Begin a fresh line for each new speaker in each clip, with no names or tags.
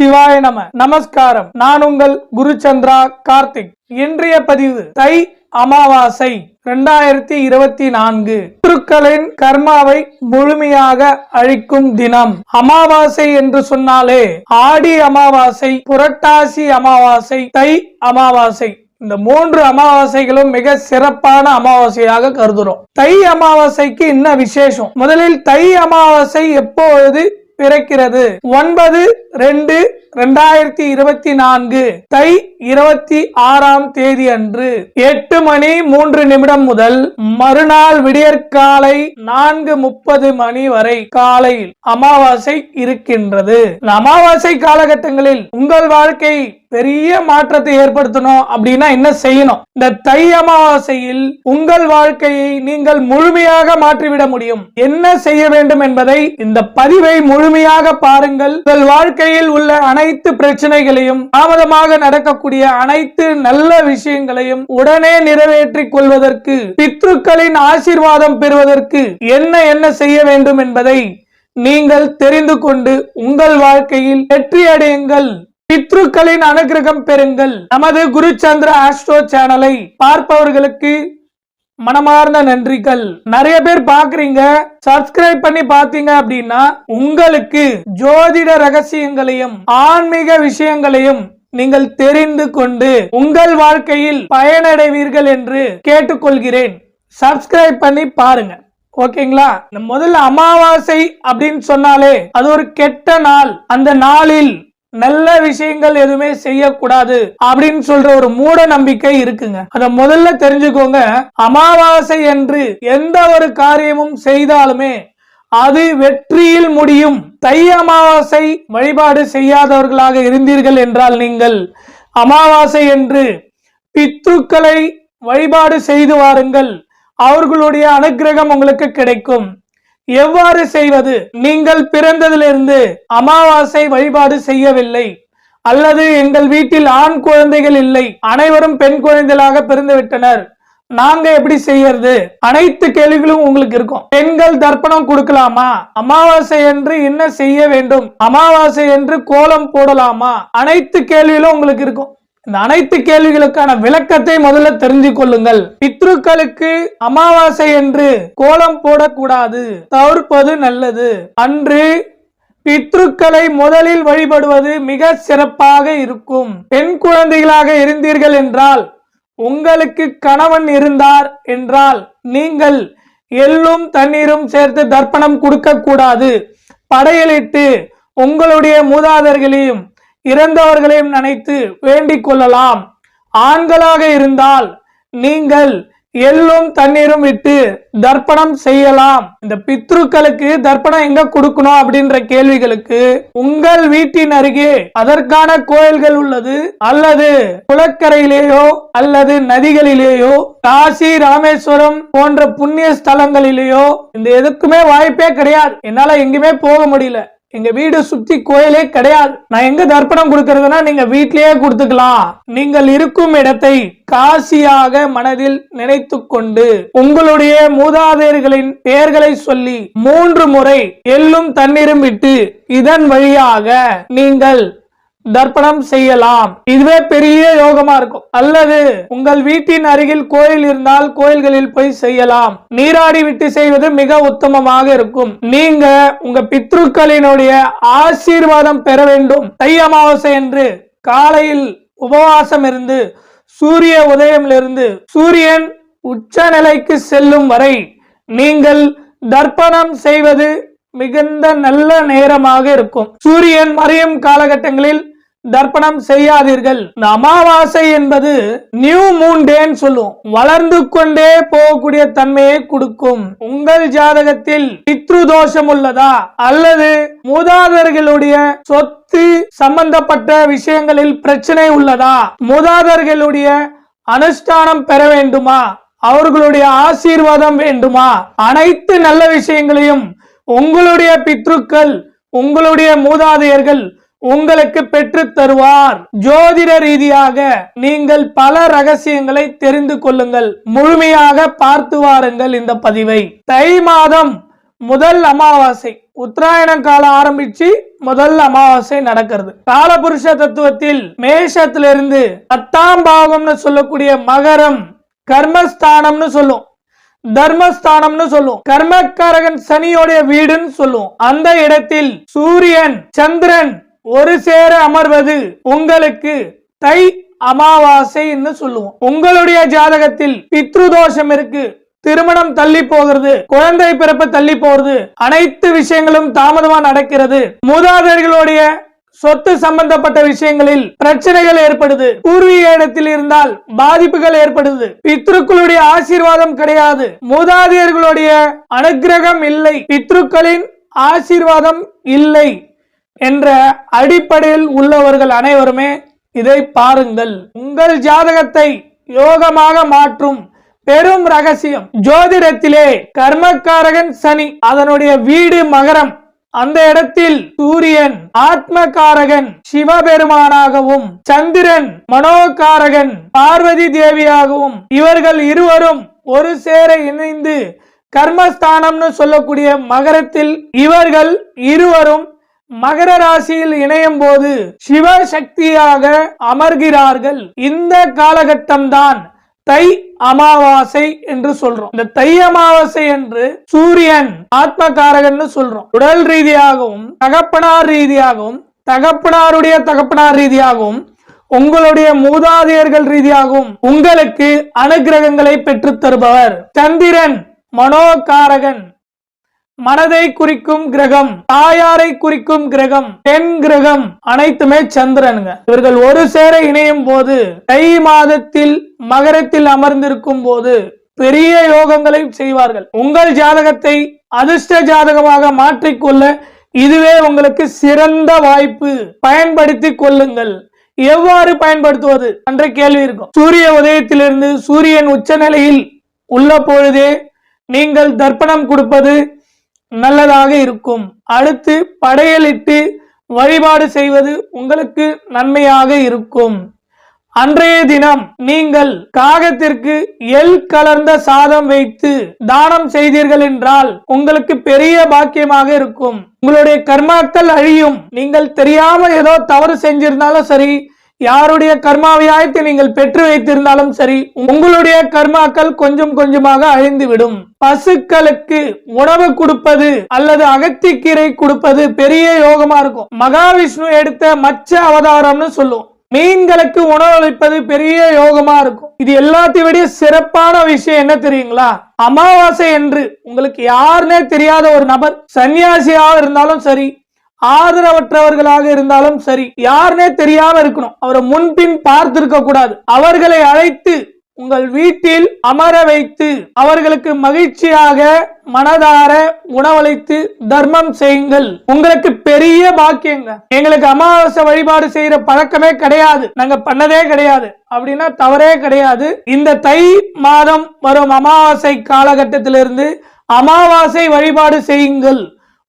சிவாய நம. நமஸ்காரம். நான் உங்கள் குருச்சந்திரா கார்த்திக். இன்றைய பதிவு தை அமாவாசை இரண்டாயிரத்தி இருபத்தி நான்கு. பித்ருக்களின் கர்மாவை முழுமையாக அழிக்கும் தினம். அமாவாசை என்று சொன்னாலே ஆடி அமாவாசை புரட்டாசி அமாவாசை தை அமாவாசை. இந்த மூன்று அமாவாசைகளும் மிக சிறப்பான அமாவாசையாக கருதுறோம். தை அமாவாசைக்கு என்ன விசேஷம்? முதலில் தை அமாவாசை எப்பொழுது பிறக்கிறது. ஒன்பது ரெண்டு ரெண்டாயிரத்தி இருபத்தி நான்கு தை இருபத்தி ஆறாம் தேதி அன்று எட்டு மணி மூன்று நிமிடம் முதல் மறுநாள் விடியற்காலை நான்கு முப்பது மணி வரை காலையில் அமாவாசை இருக்கின்றது. அமாவாசை காலகட்டங்களில் உங்கள் வாழ்க்கை பெரிய மாற்றத்தை ஏற்படுத்தணும் அப்படின்னா என்ன செய்யணும்? இந்த தை அமாவாசையில் உங்கள் வாழ்க்கையை நீங்கள் முழுமையாக மாற்றிவிட முடியும். என்ன செய்ய வேண்டும் என்பதை இந்த பதிவை முழுமையாக பாருங்கள். உங்கள் வாழ்க்கையில் உள்ள அனைத்து பிரச்சனைகளையும் தாமதமாக நடக்கக்கூடிய அனைத்து நல்ல விஷயங்களையும் உடனே நிறைவேற்றிக் கொள்வதற்கு பித்ருக்களின் ஆசீர்வாதம் பெறுவதற்கு என்ன என்ன செய்ய வேண்டும் என்பதை நீங்கள் தெரிந்து கொண்டு உங்கள் வாழ்க்கையில் வெற்றி அடையுங்கள். பித்ருக்களின் அனுகிரகம் பெறுங்கள். நமது குருச்சந்திர ஆஸ்ட்ரோ சேனலை பார்ப்பவர்களுக்கு மனமார்ந்த நன்றிகள். நிறைய பேர் பாக்குறீங்க சப்ஸ்கிரைப் பண்ணி பாத்தீங்க அப்படின்னா உங்களுக்கு ஜோதிட ரகசியங்களையும் ஆன்மீக விஷயங்களையும் நீங்கள் தெரிந்து கொண்டு உங்கள் வாழ்க்கையில் பயனடைவீர்கள் என்று கேட்டுக்கொள்கிறேன். சப்ஸ்கிரைப் பண்ணி பாருங்க. ஓகேங்களா? இந்த முதல்ல அமாவாசை அப்படின்னு சொன்னாலே அது ஒரு கெட்ட நாள். அந்த நாளில் நல்ல விஷயங்கள் எதுவுமே செய்யக்கூடாது அப்படின்னு சொல்ற ஒரு மூட நம்பிக்கை இருக்குங்க. அத முதல்ல தெரிஞ்சுக்கோங்க. அமாவாசை என்று எந்த ஒரு காரியமும் செய்தாலுமே அது வெற்றியில் முடியும். தை அமாவாசை வழிபாடு செய்யாதவர்களாக இருந்தீர்கள் என்றால் நீங்கள் அமாவாசை என்று பித்துக்களை வழிபாடு செய்து வாருங்கள். அவர்களுடைய அனுக்கிரகம் உங்களுக்கு கிடைக்கும். எவ்வாறு செய்வது? நீங்கள் பிறந்ததிலிருந்து அமாவாசை வழிபாடு செய்யவில்லை. அல்லது எங்கள் வீட்டில் ஆண் குழந்தைகள் இல்லை. அனைவரும் பெண் குழந்தைகளாக பிறந்து விட்டனர். நாங்க எப்படி செய்யறது? அனைத்து கேள்விகளும் உங்களுக்கு இருக்கும். பெண்கள் தர்ப்பணம் கொடுக்கலாமா? அமாவாசை என்று என்ன செய்ய வேண்டும்? அமாவாசை என்று கோலம் போடலாமா? அனைத்து கேள்விகளும் உங்களுக்கு இருக்கும். இந்த அனைத்து கேள்விகளுக்கான விளக்கத்தை முதல்ல தெரிஞ்சு கொள்ளுங்கள். பித்ருக்களுக்கு அமாவாசை என்று கோலம் போடக்கூடாது. தவிர்ப்பது நல்லது. அன்று பித்ருக்களை முதலில் வழிபடுவது மிக சிறப்பாக இருக்கும். பெண் குழந்தைகளாக இருந்தீர்கள் என்றால் உங்களுக்கு கணவன் இருந்தார் என்றால் நீங்கள் எள்ளும் தண்ணீரும் சேர்த்து தர்ப்பணம் கொடுக்க கூடாது படையலிட்டு உங்களுடைய மூதாதர்களையும் இறந்தவர்களையும் நினைத்து வேண்டிக் கொள்ளலாம். ஆண்களாக இருந்தால் நீங்கள் எள்ளும் தண்ணீரும் விட்டு தர்ப்பணம் செய்யலாம். இந்த பித்ருக்களுக்கு தர்ப்பணம் எங்க கொடுக்கணும் அப்படின்ற கேள்விகளுக்கு உங்கள் வீட்டின் அருகே அதற்கான கோயில்கள் உள்ளது அல்லது குளக்கரையிலேயோ அல்லது நதிகளிலேயோ காசி ராமேஸ்வரம் போன்ற புண்ணிய ஸ்தலங்களிலேயோ. இந்த எதுக்குமே வாய்ப்பே கிடையாது. என்னால எங்குமே போக முடியல. எங்க வீடு சுத்தி கோயிலே கிடையாது. நான் எங்க தர்ப்பணம் கொடுக்கறதுனா நீங்க வீட்லயே கொடுத்துக்கலாம். நீங்கள் இருக்கும் இடத்தை காசியாக மனதில் நினைத்து கொண்டு உங்களுடைய மூதாதையர்களின் பெயர்களை சொல்லி மூன்று முறை எள்ளும் தண்ணீரும் விட்டு இதன் வழியாக நீங்கள் தர்ப்பணம் செய்யலாம். இதுவே பெரிய யோகமா இருக்கும். அல்லது உங்கள் வீட்டின் அருகில் கோயில் இருந்தால் கோயில்களில் போய் செய்யலாம். நீராடி விட்டு செய்வது மிக உத்தமமாக இருக்கும். நீங்க உங்க பித்ருக்களினுடைய ஆசீர்வாதம் பெற வேண்டும். தை அமாவாசை என்று காலையில் உபவாசம் இருந்து சூரிய உதயமிலிருந்து சூரியன் உச்ச நிலைக்கு செல்லும் வரை நீங்கள் தர்ப்பணம் செய்வது மிகுந்த நல்ல நேரமாக இருக்கும். சூரியன் மறையும் காலகட்டங்களில் தர்ப்பணம் செய்யாதீர்கள். இந்த அமாவாசை என்பது நியூ மூன் டேன்னு சொல்லுவோம். வளர்ந்து கொண்டே போகக்கூடிய தன்மையை கொடுக்கும். உங்கள் ஜாதகத்தில் பித்ரு தோஷம் உள்ளதா அல்லது மூதாதர்களுடைய சொத்து சம்பந்தப்பட்ட விஷயங்களில் பிரச்சனை உள்ளதா? மூதாதர்களுடைய அனுஷ்டானம் பெற வேண்டுமா? அவர்களுடைய ஆசீர்வாதம் வேண்டுமா? அனைத்து நல்ல விஷயங்களையும் உங்களுடைய பித்ருக்கள் உங்களுடைய மூதாதையர்கள் உங்களுக்கு பெற்று தருவார். ஜோதிட ரீதியாக நீங்கள் பல ரகசியங்களை தெரிந்து கொள்ளுங்கள். முழுமையாக பார்த்து வாருங்கள் இந்த பதிவை. தை மாதம் முதல் அமாவாசை. உத்தராயண காலம் ஆரம்பிச்சு முதல் அமாவாசை நடக்கிறது. காலபுருஷ தத்துவத்தில் மேஷத்திலிருந்து பத்தாம் பாவம்னு சொல்லக்கூடிய மகரம் கர்மஸ்தானம்னு சொல்லும். தர்மஸ்தானம்னு சொல்லுவோம் கர்மக்காரகன் சனியோடைய வீடுன்னு சொல்லுவோம் அந்த இடத்தில் சூரியன் சந்திரன் ஒரு சேர அமர்வது உங்களுக்கு தை அமாவாசைன்னு சொல்லுவோம். உங்களுடைய ஜாதகத்தில் பித்ருதோஷம் இருக்கு திருமணம் தள்ளி போகிறது குழந்தை பிறப்பு தள்ளி போகிறது அனைத்து விஷயங்களும் தாமதமா நடக்கிறது. மூதாதையர்களுடைய சொத்து சம்பந்தப்பட்ட விஷயங்களில் பிரச்சனைகள் ஏற்படுது. பூர்வீக இடத்தில் இருந்தால் பாதிப்புகள் ஏற்படுது. பித்ருக்களுடைய ஆசீர்வாதம் கிடையாது. மூதாதையர்களுடைய அனுக்கிரகம் இல்லை. பித்ருக்களின் ஆசீர்வாதம் இல்லை. என்ற அடிப்படையில் உள்ளவர்கள் அனைவருமே இதை பாருங்கள். உங்கள் ஜாதகத்தை யோகமாக மாற்றும் பெரும் ரகசியம் ஜோதிடத்திலே கர்மக்காரகன் சனி அதனுடைய வீடு மகரம். அந்த இடத்தில் சூரியன் ஆத்மகாரகன் சிவபெருமானாகவும் சந்திரன் மனோகாரகன் பார்வதி தேவியாகவும் இவர்கள் இருவரும் ஒரு சேர இணைந்து கர்மஸ்தானம்னு சொல்லக்கூடிய மகரத்தில் இவர்கள் இருவரும் மகர ராசியில் இணையும் போது சிவசக்தியாக அமர்கிறார்கள். இந்த காலகட்டம்தான் தை அமாவாசை என்று சொல்றோம். இந்த தை அமாவாசை என்று சூரியன் ஆத்மகாரகன் சொல்றோம். உடல் ரீதியாகவும் தகப்பனார் ரீதியாகவும் தகப்பனாருடைய தகப்பனார் ரீதியாகவும் உங்களுடைய மூதாதையர்கள் ரீதியாகவும் உங்களுக்கு அனுகிரகங்களை பெற்றுத் தருபவர் சந்திரன் மனோகாரகன். மனதை குறிக்கும் கிரகம் தாயாரை குறிக்கும் கிரகம் பெண் கிரகம் அனைத்துமே சந்திரனுங்க. இவர்கள் ஒரு சேர இணையும் போது தை மாதத்தில் மகரத்தில் அமர்ந்திருக்கும் போது பெரிய யோகங்களை செய்வார்கள். உங்கள் ஜாதகத்தை அதிர்ஷ்ட ஜாதகமாக மாற்றிக்கொள்ள இதுவே உங்களுக்கு சிறந்த வாய்ப்பு. பயன்படுத்தி கொள்ளுங்கள். எவ்வாறு பயன்படுத்துவது என்ற கேள்வி இருக்கும். சூரிய உதயத்திலிருந்து சூரியன் உச்சநிலையில் உள்ள பொழுதே நீங்கள் தர்ப்பணம் கொடுப்பது நல்லதாக இருக்கும். அடுத்து படையலிட்டு வழிபாடு செய்வது உங்களுக்கு நன்மையாக இருக்கும். அன்றைய தினம் நீங்கள் காகத்திற்கு எல் கலர்ந்த சாதம் வைத்து தானம் செய்தீர்கள் என்றால் உங்களுக்கு பெரிய பாக்கியமாக இருக்கும். உங்களுடைய கர்மாக்கள் அழியும். நீங்கள் தெரியாம ஏதோ தவறு செஞ்சிருந்தாலும் சரி யாருடைய கர்மாவியாயத்தை நீங்கள் பெற்று வைத்திருந்தாலும் சரி உங்களுடைய கர்மாக்கள் கொஞ்சம் கொஞ்சமாக அழிந்துவிடும். பசுக்களுக்கு உணவு கொடுப்பது அல்லது அகத்திக்கீரை கொடுப்பது பெரிய யோகமா இருக்கும். மகாவிஷ்ணு எடுத்த மச்ச அவதாரம்னு சொல்லுவோம். மீன்களுக்கு உணவளிப்பது பெரிய யோகமா இருக்கும். இது எல்லாத்தையும் விட சிறப்பான விஷயம் என்ன தெரியுங்களா? அமாவாசை என்று உங்களுக்கு யாருன்னே தெரியாத ஒரு நபர் சன்னியாசியாக இருந்தாலும் சரி ஆதரவற்றவர்களாக இருந்தாலும் சரி யாருனே தெரியாம இருக்கணும். அவரை முன்பின் பார்த்திருக்க கூடாது. அவர்களை அழைத்து உங்கள் வீட்டில் அமர வைத்து அவர்களுக்கு மகிழ்ச்சியாக மனதார உணவளித்து தர்மம் செய்யுங்கள். உங்களுக்கு பெரிய பாக்கியங்க. எங்களுக்கு அமாவாசை வழிபாடு செய்யற பழக்கமே கிடையாது. நாங்க பண்ணதே கிடையாது. அப்படின்னா தவறே கிடையாது. இந்த தை மாதம் வரும் அமாவாசை காலகட்டத்திலிருந்து அமாவாசை வழிபாடு செய்யுங்கள்.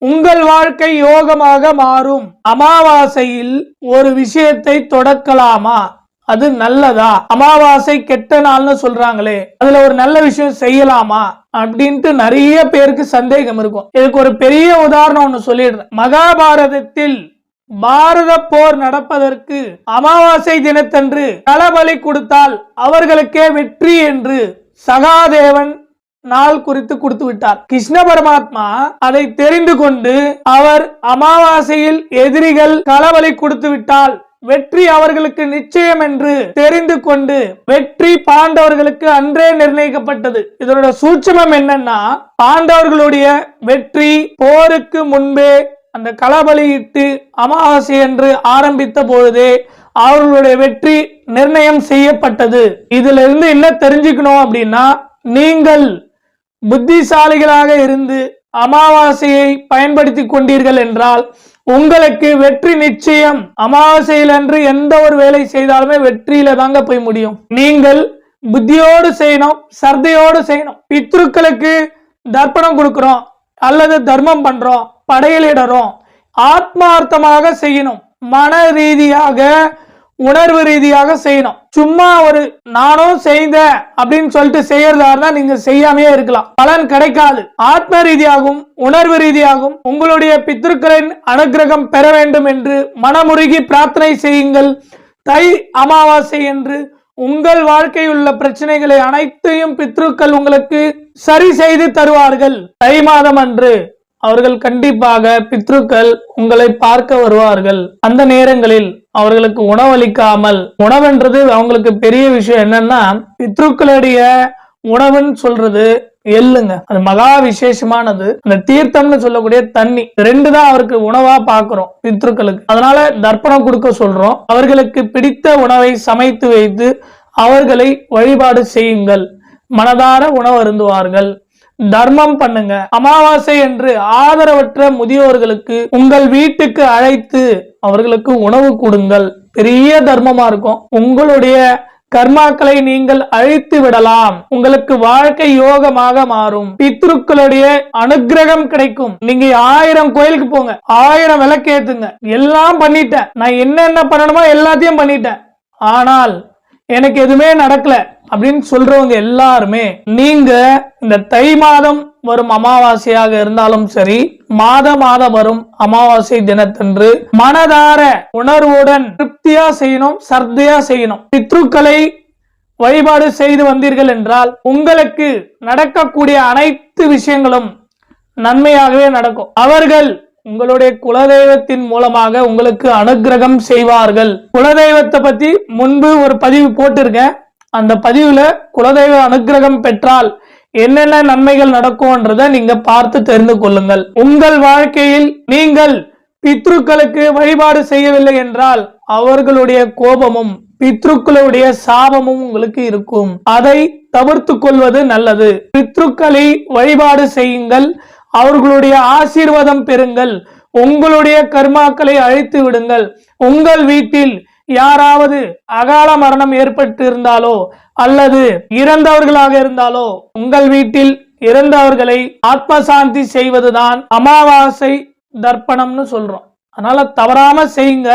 உங்கள் வாழ்க்கை யோகமாக மாறும். அமாவாசையில் ஒரு விஷயத்தை தொடக்கலாமா? அது நல்லதா? அமாவாசை கெட்ட நாள்னு சொல்றாங்களே அதுல ஒரு நல்ல விஷயம் செய்யலாமா? அப்படின்ட்டு நிறைய பேருக்கு சந்தேகம் இருக்கும். இதுக்கு ஒரு பெரிய உதாரணம் ஒண்ணு சொல்லிடுறேன். மகாபாரதத்தில் பாரத போர் நடப்பதற்கு அமாவாசை தினத்தன்று தளபலி கொடுத்தால் அவர்களுக்கே வெற்றி என்று சகாதேவன் நாள் குறித்து கொடுத்து விட்டார். கிருஷ்ண பரமாத்மா அதை தெரிந்து கொண்டு அவர் அமாவாசையில் எதிரிகள் களவலை கொடுத்து விட்டால் வெற்றி அவர்களுக்கு நிச்சயம் என்று தெரிந்து கொண்டு வெற்றி பாண்டவர்களுக்கு அன்றே நிர்ணயிக்கப்பட்டது. இதனோட சூட்சமம் என்னன்னா பாண்டவர்களுடைய வெற்றி போருக்கு முன்பே அந்த களபலியிட்டு அமாவாசை என்று ஆரம்பித்த பொழுதே அவர்களுடைய வெற்றி நிர்ணயம் செய்யப்பட்டது. இதுல இருந்து என்ன தெரிஞ்சுக்கணும் அப்படின்னா நீங்கள் புத்திசாலிகளாக இருந்து அமாவாசையை பயன்படுத்தி கொண்டீர்கள் என்றால் உங்களுக்கு வெற்றி நிச்சயம். அமாவாசையில் அன்று எந்த ஒரு வேலை செய்தாலுமே வெற்றியில தாங்க போய் முடியும். நீங்கள் புத்தியோடு செய்யணும் சர்தையோடு செய்யணும். பித்ருக்களுக்கு தர்ப்பணம் கொடுக்கிறோம் அல்லது தர்மம் பண்றோம் படையலிடுறோம் ஆத்மார்த்தமாக செய்யணும். மன ரீதியாக உணர்வு ரீதியாக செய்யணும். சும்மா ஒரு நானும் செய்த அப்படின்னு சொல்லிட்டு செய்யறதா இருந்தா நீங்க செய்யாமையே இருக்கலாம். பலன் கிடைக்காது. ஆத்ம ரீதியாகவும் உணர்வு ரீதியாகவும் உங்களுடைய பித்ருக்களின் அனுக்கிரகம் பெற வேண்டும் என்று மனமுருகி பிரார்த்தனை செய்யுங்கள். தை அமாவாசை என்று உங்கள் வாழ்க்கையில் உள்ள பிரச்சனைகளை அனைத்தையும் பித்ருக்கள் உங்களுக்கு சரி செய்து தருவார்கள். தை மாதம் அன்று அவர்கள் கண்டிப்பாக பித்ருக்கள் உங்களை பார்க்க வருவார்கள். அந்த நேரங்களில் அவர்களுக்கு உணவளிக்காமல் உணவுன்றது அவங்களுக்கு பெரிய விஷயம் என்னன்னா பித்ருக்களுடைய உணவுன்னு சொல்றது எள்ளுங்க. அது மகா விசேஷமானது. அந்த தீர்த்தம்னு சொல்லக்கூடிய தண்ணி ரெண்டு தான் அவருக்கு உணவா பாக்குறோம் பித்ருக்களுக்கு. அதனால தர்ப்பணம் கொடுக்க சொல்றோம். அவர்களுக்கு பிடித்த உணவை சமைத்து வைத்து அவர்களை வழிபாடு செய்யுங்கள். மனதார உணவு அருந்துவார்கள் தர்மம் பண்ணுங்க. அமாவாசை என்று ஆதரவற்ற முதியோர்களுக்கு உங்கள் வீட்டுக்கு அழைத்து அவர்களுக்கு உணவு கொடுங்கள். பெரிய தர்மமா இருக்கும். உங்களுடைய கர்மாக்களை நீங்கள் அழித்து விடலாம். உங்களுக்கு வாழ்க்கை யோகமாக மாறும். பித்ருக்களுடைய அனுக்கிரகம் கிடைக்கும். நீங்க ஆயிரம் கோயிலுக்கு போங்க. ஆயிரம் விளக்கேத்துங்க எல்லாம் பண்ணிட்டேன். நான் என்னென்ன பண்ணணுமோ எல்லாத்தையும் பண்ணிட்டேன். ஆனால் எனக்கு எதுவுமே நடக்கல. அப்படின்னு சொல்றவங்க எல்லாருமே நீங்க இந்த தை மாதம் வரும் அமாவாசையாக இருந்தாலும் சரி மாத மாதம் வரும் அமாவாசை தினத்தன்று மனதார உணர்வுடன் திருப்தியா செய்யணும் சர்தையா செய்யணும். பித்ருக்களை வழிபாடு செய்து வந்தீர்கள் என்றால் உங்களுக்கு நடக்கக்கூடிய அனைத்து விஷயங்களும் நன்மையாகவே நடக்கும். அவர்கள் உங்களுடைய குலதெய்வத்தின் மூலமாக உங்களுக்கு அனுக்கிரகம் செய்வார்கள். குலதெய்வத்தை பத்தி முன்பு ஒரு பதிவு போட்டிருக்கேன். அந்த பதிவுல குலதெய்வ அனுக்கிரகம் பெற்றால் என்னென்ன நன்மைகள் நடக்கும்ன்றத நீங்க பார்த்து தெரிந்து கொள்ளுங்கள். உங்கள் வாழ்க்கையில் நீங்கள் பித்ருக்களுக்கு வழிபாடு செய்யவில்லை என்றால் அவர்களுடைய கோபமும் பித்ருக்களுடைய சாபமும் உங்களுக்கு இருக்கும். அதை தவிர்த்து கொள்வது நல்லது. பித்ருக்களை வழிபாடு செய்யுங்கள். அவர்களுடைய ஆசீர்வாதம் பெறுங்கள். உங்களுடைய கர்மாக்களை அழைத்து விடுங்கள். உங்கள் வீட்டில் யாராவது அகால மரணம் ஏற்பட்டு இருந்தாலோ அல்லது இறந்தவர்களாக இருந்தாலோ உங்கள் வீட்டில் இறந்தவர்களை ஆத்ம சாந்தி செய்வதுதான் அமாவாசை தர்ப்பணம்னு சொல்றோம். அதனால தவறாம செய்யுங்க.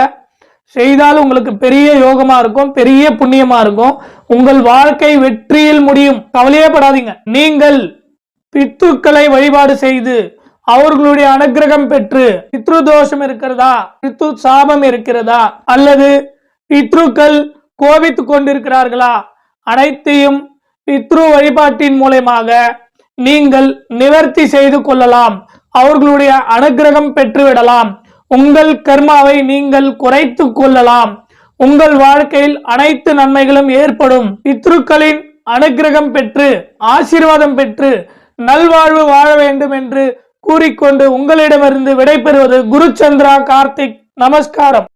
செய்தால் உங்களுக்கு பெரிய யோகமா இருக்கும் பெரிய புண்ணியமா இருக்கும். உங்கள் வாழ்க்கை வெற்றியில் முடியும். கவலையே படாதீங்க. நீங்கள் பித்துக்களை வழிபாடு செய்து அவர்களுடைய அனுகிரகம் பெற்று பித்ரு தோஷம் இருக்கிறதா பித்ரு சாபம் இருக்கிறதா அல்லது பித்ருக்கள் கோபித்து கொண்டிருக்கிறார்களா? அனைத்தையும் பித்ரு வழிபாட்டின் மூலயமாக நீங்கள் நிவர்த்தி செய்து கொள்ளலாம். அவர்களுடைய அனுகிரகம் பெற்றுவிடலாம். உங்கள் கர்மாவை நீங்கள் குறைத்து கொள்ளலாம். உங்கள் வாழ்க்கையில் அனைத்து நன்மைகளும் ஏற்படும். பித்ருக்களின் அனுகிரகம் பெற்று ஆசீர்வாதம் பெற்று நல்வாழ்வு வாழ வேண்டும் என்று கூறிக்கொண்டு உங்களிடமிருந்து விடைபெறுவது குருச்சந்திரா கார்த்திக். நமஸ்காரம்.